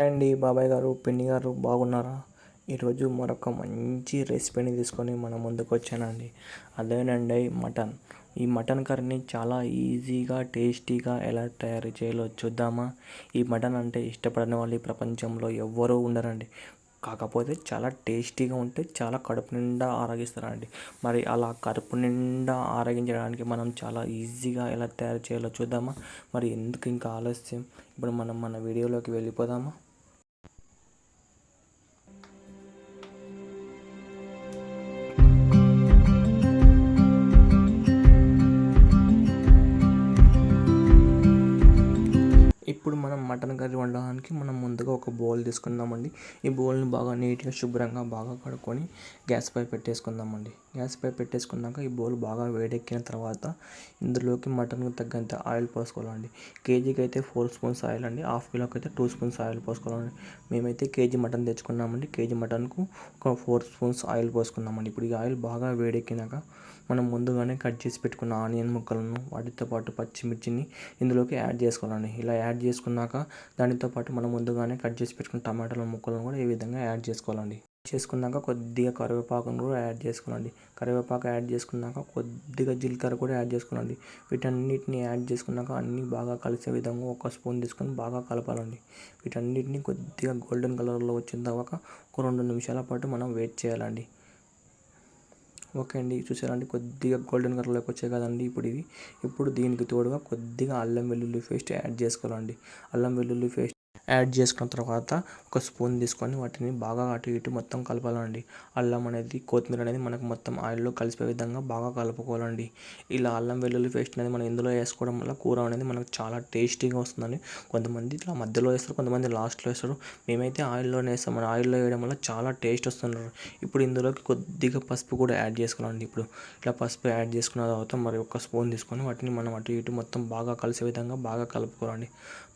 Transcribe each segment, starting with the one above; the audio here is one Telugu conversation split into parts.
అండి. బాబాయ్ గారు పిన్ని గారు బాగున్నారా? ఈరోజు మరొక మంచి రెసిపీని తీసుకొని మన ముందుకు వచ్చానండి. అదేనండి మటన్. ఈ మటన్ కర్రీని చాలా ఈజీగా టేస్టీగా ఎలా తయారు చేయాలో చూద్దామా? ఈ మటన్ అంటే ఇష్టపడని వాళ్ళు ఈ ప్రపంచంలో ఎవ్వరూ ఉండరండి. కాకపోతే చాలా టేస్టీగా ఉంటే చాలా కడుపు నిండా ఆరగిస్తారండి. మరి అలా కడుపు నిండా ఆరగించడానికి మనం చాలా ఈజీగా ఎలా తయారు చేయాలో చూద్దామా? మరి ఎందుకు ఇంకా ఆలస్యం? ఇప్పుడు మనం మన వీడియోలోకి వెళ్ళిపోదామా? కర్రీ మనం ముందుగా ఒక బౌల్ తీసుకుందామండి. ఈ బౌల్ని బాగా నీట్గా శుభ్రంగా బాగా కడుక్కొని గ్యాస్ పై పెట్టేసుకుందామండి. గ్యాస్ పై పెట్టేసుకున్నాక ఈ బౌల్ బాగా వేడెక్కిన తర్వాత ఇందులోకి మటన్కు తగ్గంత ఆయిల్ పోసుకోవాలండి. కేజీకి అయితే ఫోర్ స్పూన్స్ ఆయిల్ అండి. హాఫ్ కిలోకి అయితే టూ స్పూన్స్ ఆయిల్ పోసుకోవాలండి. మేమైతే కేజీ మటన్ తెచ్చుకున్నామండి. కేజీ మటన్కు ఒక ఫోర్ స్పూన్స్ ఆయిల్ పోసుకున్నామండి ఇప్పుడు ఈ ఆయిల్ బాగా వేడెక్కినాక మనం ముందుగానే కట్ చేసి పెట్టుకున్న ఆనియన్ ముక్కలను వాటితో పాటు పచ్చిమిర్చిని ఇందులోకి యాడ్ చేసుకోవాలండి. ఇలా యాడ్ చేసుకున్నాక దానితో పాటు మనం ముందుగానే కట్ చేసి పెట్టుకున్న టమాటాల ముక్కలను కూడా ఈ విధంగా యాడ్ చేసుకోవాలండి. చేసుకున్నాక కొద్దిగా కరివేపాకును కూడా యాడ్ చేసుకోనండి. కరివేపాకు యాడ్ చేసుకున్నాక కొద్దిగా జీలకర్ర కూడా యాడ్ చేసుకోనండి. వీటన్నిటిని యాడ్ చేసుకున్నాక అన్నీ బాగా కలిసే విధంగా ఒక స్పూన్ తీసుకొని బాగా కలపాలండి. వీటన్నిటిని కొద్దిగా గోల్డెన్ కలర్లో వచ్చిన తర్వాత ఒక రెండు నిమిషాల పాటు మనం వెయిట్ చేయాలండి. ఓకే అండి చూసారండి? కొద్దిగా గోల్డెన్ కలర్లోకి వచ్చాయి కదండి ఇప్పుడు ఇవి. ఇప్పుడు దీనికి తోడుగా కొద్దిగా అల్లం వెల్లుల్లి పేస్ట్ యాడ్ చేసుకోవాలండి. అల్లం వెల్లుల్లి పేస్ట్ యాడ్ చేసుకున్న తర్వాత ఒక స్పూన్ తీసుకొని వాటిని బాగా అటు ఇటు మొత్తం కలపాలండి. అల్లం అనేది కొత్తిమీర అనేది మనకు మొత్తం ఆయిల్లో కలిసిపోయే విధంగా బాగా కలుపుకోవాలండి. ఇలా అల్లం వెల్లుల్లి పేస్ట్ అనేది మనం ఇందులో వేసుకోవడం వల్ల కూర అనేది మనకు చాలా టేస్టీగా వస్తుందండి. కొంతమంది ఇట్లా మధ్యలో వేస్తారు కొంతమంది లాస్ట్లో వేస్తారు. మేమైతే ఆయిల్లోనే వేస్తాం మన ఆయిల్లో వేయడం వల్ల చాలా టేస్ట్ వస్తున్నారు ఇప్పుడు ఇందులోకి కొద్దిగా పసుపు కూడా యాడ్ చేసుకోవాలండి. ఇప్పుడు ఇట్లా పసుపు యాడ్ చేసుకున్న తర్వాత మరి ఒక స్పూన్ తీసుకొని వాటిని మనం అటు ఇటు మొత్తం బాగా కలిసే విధంగా బాగా కలుపుకోవాలండి.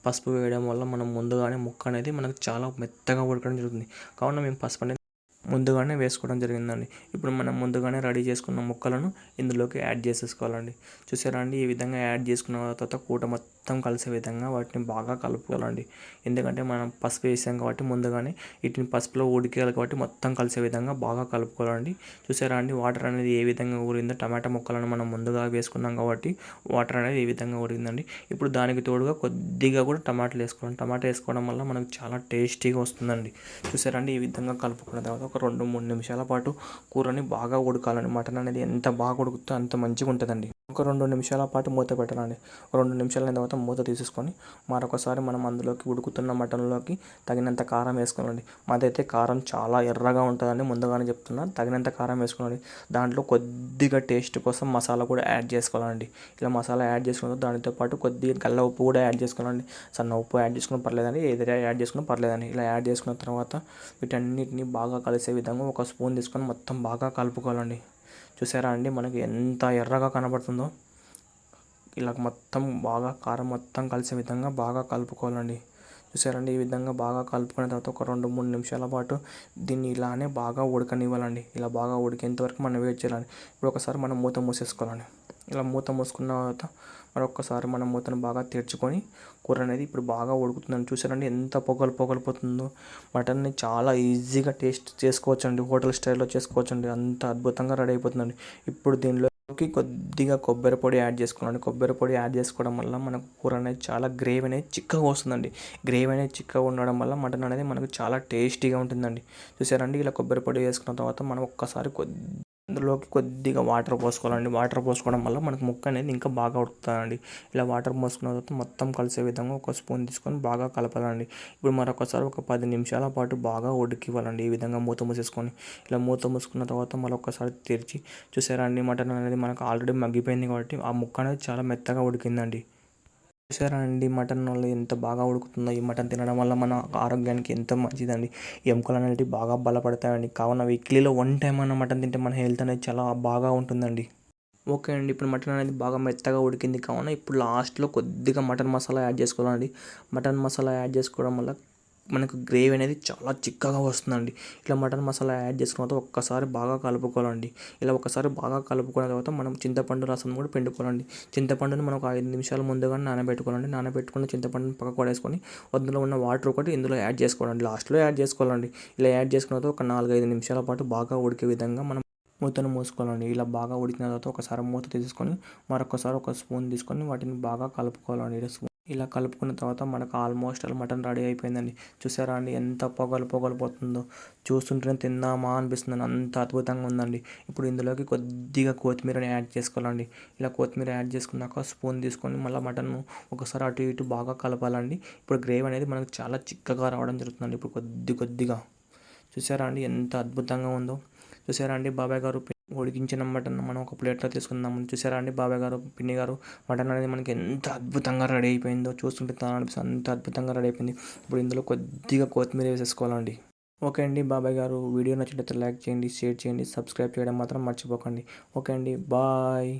పసుపు వేయడం వల్ల మనం ముందుగానే ముక్క అనేది మనకు చాలా మెత్తగా ఉడకడం జరుగుతుంది. కావున మేము పసుపు అనేది ముందుగానే వేసుకోవడం జరిగిందండి. ఇప్పుడు మనం ముందుగానే రెడీ చేసుకున్న ముక్కలను ఇందులోకి యాడ్ చేసేసుకోవాలండి. చూసారా అండి? ఈ విధంగా యాడ్ చేసుకున్న తర్వాత కూట మొత్తం మొత్తం కలిసే విధంగా వాటిని బాగా కలుపుకోవాలండి. ఎందుకంటే మనం పసుపు వేసాం కాబట్టి ముందుగానే వీటిని పసుపులో ఉడికేయాలి కాబట్టి మొత్తం కలిసే విధంగా బాగా కలుపుకోవాలండి. చూసారా అండి? వాటర్ అనేది ఏ విధంగా ఊరిందో టమాటా ముక్కలను మనం ముందుగా వేసుకున్నాం కాబట్టి వాటర్ అనేది ఏ విధంగా ఊరిందండి. ఇప్పుడు దానికి తోడుగా కొద్దిగా కూడా టమాటాలు వేసుకోవాలి. టమాటా వేసుకోవడం వల్ల మనకు చాలా టేస్టీగా వస్తుందండి. చూసారండి ఈ విధంగా కలుపుకున్న తర్వాత ఒక రెండు మూడు నిమిషాల పాటు కూరని బాగా ఉడకాలండి. మటన్ అనేది ఎంత బాగా ఉడుకుతుందో అంత మంచిగా ఉంటుందండి. ఒక రెండు నిమిషాల పాటు మూత పెట్టాలండి. రెండు నిమిషాల తర్వాత మూత తీసేసుకొని మరొకసారి మనం అందులోకి ఉడుకుతున్న మటన్లోకి తగినంత కారం వేసుకోనండి మాదైతే కారం చాలా ఎర్రగా ఉంటుందని ముందుగానే చెప్తున్నా. తగినంత కారం వేసుకోనండి దాంట్లో కొద్దిగా టేస్ట్ కోసం మసాలా కూడా యాడ్ చేసుకోవాలండి. ఇలా మసాలా యాడ్ చేసుకున్న దానితో పాటు కొద్దిగా గల్ల ఉప్పు కూడా యాడ్ చేసుకోవాలండి. సన్న ఉప్పు యాడ్ చేసుకున్న పర్లేదండి ఏదైనా యాడ్ చేసుకున్న పర్లేదండి. ఇలా యాడ్ చేసుకున్న తర్వాత వీటన్నిటిని బాగా కలిసే విధంగా ఒక స్పూన్ తీసుకొని మొత్తం బాగా కలుపుకోవాలండి. చూసారా అండి? మనకి ఎంత ఎర్రగా కనబడుతుందో. ఇలా మొత్తం బాగా కారం మొత్తం కలిసే విధంగా బాగా కలుపుకోవాలండి. చూసారండి ఈ విధంగా బాగా కలుపుకున్న తర్వాత ఒక రెండు మూడు నిమిషాల పాటు దీన్ని ఇలానే బాగా ఉడకనివ్వాలండి. ఇలా బాగా ఉడికేంతవరకు మనం వెయిట్ చేయాలండి. ఇప్పుడు ఒకసారి మనం మూత మూసేసుకోవాలండి. ఇలా మూత మూసుకున్న తర్వాత మరొకసారి మనం మూతను బాగా తెరుచుకొని కూర అనేది ఇప్పుడు బాగా ఉడుకుతుందని చూసారండి ఎంత పొగలు పొగలిపోతుందో. మటన్ని చాలా ఈజీగా టేస్ట్ చేసుకోవచ్చండి. హోటల్ స్టైల్లో చేసుకోవచ్చండి. అంత అద్భుతంగా రెడీ అయిపోతుందండి. ఇప్పుడు దీనిలోకి కొద్దిగా కొబ్బరి పొడి యాడ్ చేసుకోవాలండి. కొబ్బరి పొడి యాడ్ చేసుకోవడం వల్ల మనకు కూర అనేది చాలా గ్రేవీ అనేది చిక్కగా వస్తుందండి. గ్రేవీ అనేది చిక్కగా ఉండడం వల్ల మటన్ అనేది మనకు చాలా టేస్టీగా ఉంటుందండి. చూసారండి ఇలా కొబ్బరి పొడి వేసుకున్న తర్వాత మనం ఒక్కసారి కొద్ది అందులోకి కొద్దిగా వాటర్ పోసుకోవాలండి. వాటర్ పోసుకోవడం వల్ల మనకు ముక్క అనేది ఇంకా బాగా ఉడుకుతుందండి. ఇలా వాటర్ పోసుకున్న తర్వాత మొత్తం కలిసే విధంగా ఒక స్పూన్ తీసుకొని బాగా కలపాలండి. ఇప్పుడు మరొకసారి ఒక పది నిమిషాల పాటు బాగా ఉడికివ్వాలండి. ఈ విధంగా మూత మూసేసుకొని ఇలా మూత మూసుకున్న తర్వాత మరొకసారి తెరిచి చూసారా అండి మటన్ అనేది మనకు ఆల్రెడీ మగ్గిపోయింది కాబట్టి ఆ ముక్క అనేది చాలా మెత్తగా ఉడికిందండి. చూసారా అండి? మటన్ వల్ల ఎంత బాగా ఉడుకుతుందో ఈ మటన్ తినడం వల్ల మన ఆరోగ్యానికి ఎంతో మంచిదండి. ఎముకలు అనేవి బాగా బలపడతాయండి. కావున వీక్లీలో వన్ టైం అన్న మటన్ తింటే మన హెల్త్ అనేది చాలా బాగా ఉంటుందండి. ఓకే అండి. ఇప్పుడు మటన్ అనేది బాగా మెత్తగా ఉడికింది. కావున ఇప్పుడు లాస్ట్లో కొద్దిగా మటన్ మసాలా యాడ్ చేసుకోవాలండి. మటన్ మసాలా యాడ్ చేసుకోవడం వల్ల మనకు గ్రేవీ అనేది చాలా చిక్కగా వస్తుందండి. ఇట్లా మటన్ మసాలా యాడ్ చేసుకున్న తర్వాత ఒక్కసారి బాగా కలుపుకోవాలండి. ఇలా ఒకసారి బాగా కలుపుకున్న తర్వాత మనం చింతపండు రసం కూడా పిండుకోవాలండి. చింతపండుని మనం ఒక ఐదు నిమిషాల ముందుగా నానబెట్టుకోవాలండి. నానబెట్టుకుని చింతపండుని పక్కకు పడేసుకొని అందులో ఉన్న వాటర్ ఒకటి ఇందులో యాడ్ చేసుకోవాలండి. లాస్ట్లో యాడ్ చేసుకోవాలండి. ఇలా యాడ్ చేసుకున్న తర్వాత ఒక నాలుగైదు నిమిషాల పాటు బాగా ఉడికే విధంగా మనం మూతను మూసుకోవాలండి. ఇలా బాగా ఉడికిన తర్వాత ఒకసారి మూత తీసుకొని మరొకసారి ఒక స్పూన్ తీసుకొని వాటిని బాగా కలుపుకోవాలండి. ఇలా కలుపుకున్న తర్వాత మనకు ఆల్మోస్ట్ అలా మటన్ రెడీ అయిపోయిందండి. చూసారా అండి ఎంత పొగలు పొగలు పోతుందో. చూస్తుంటేనే తిందామా అనిపిస్తుంది అంత అద్భుతంగా ఉందండి. ఇప్పుడు ఇందులోకి కొద్దిగా కొత్తిమీరని యాడ్ చేసుకోవాలండి. ఇలా కొత్తిమీర యాడ్ చేసుకున్నాక స్పూన్ తీసుకొని మళ్ళీ మటన్ ఒకసారి అటు ఇటు బాగా కలపాలండి. ఇప్పుడు గ్రేవీ అనేది మనకు చాలా చిక్కగా రావడం జరుగుతుందండి. ఇప్పుడు కొద్ది కొద్దిగా. చూసారా అండి ఎంత అద్భుతంగా ఉందో. చూసారా అండి బాబాయ్ గారు ఉడికించిన మటన్ మనం ఒక ప్లేట్లో తీసుకుందాం చూసారా అండి బాబాయ్ గారు పిన్ని గారు? మటన్ అనేది మనకి ఎంత అద్భుతంగా రెడీ అయిపోయిందో చూస్తుంటే అనిపిస్తుంది. అంత అద్భుతంగా రెడీ అయిపోయింది. ఇప్పుడు ఇందులో కొద్దిగా కొత్తిమీర వేసేసుకోవాలండి. ఓకే అండి బాబాయ్ గారు వీడియో నచ్చినట్లయితే లైక్ చేయండి షేర్ చేయండి సబ్స్క్రైబ్ చేయడం మాత్రం మర్చిపోకండి. ఓకే అండి బాయ్.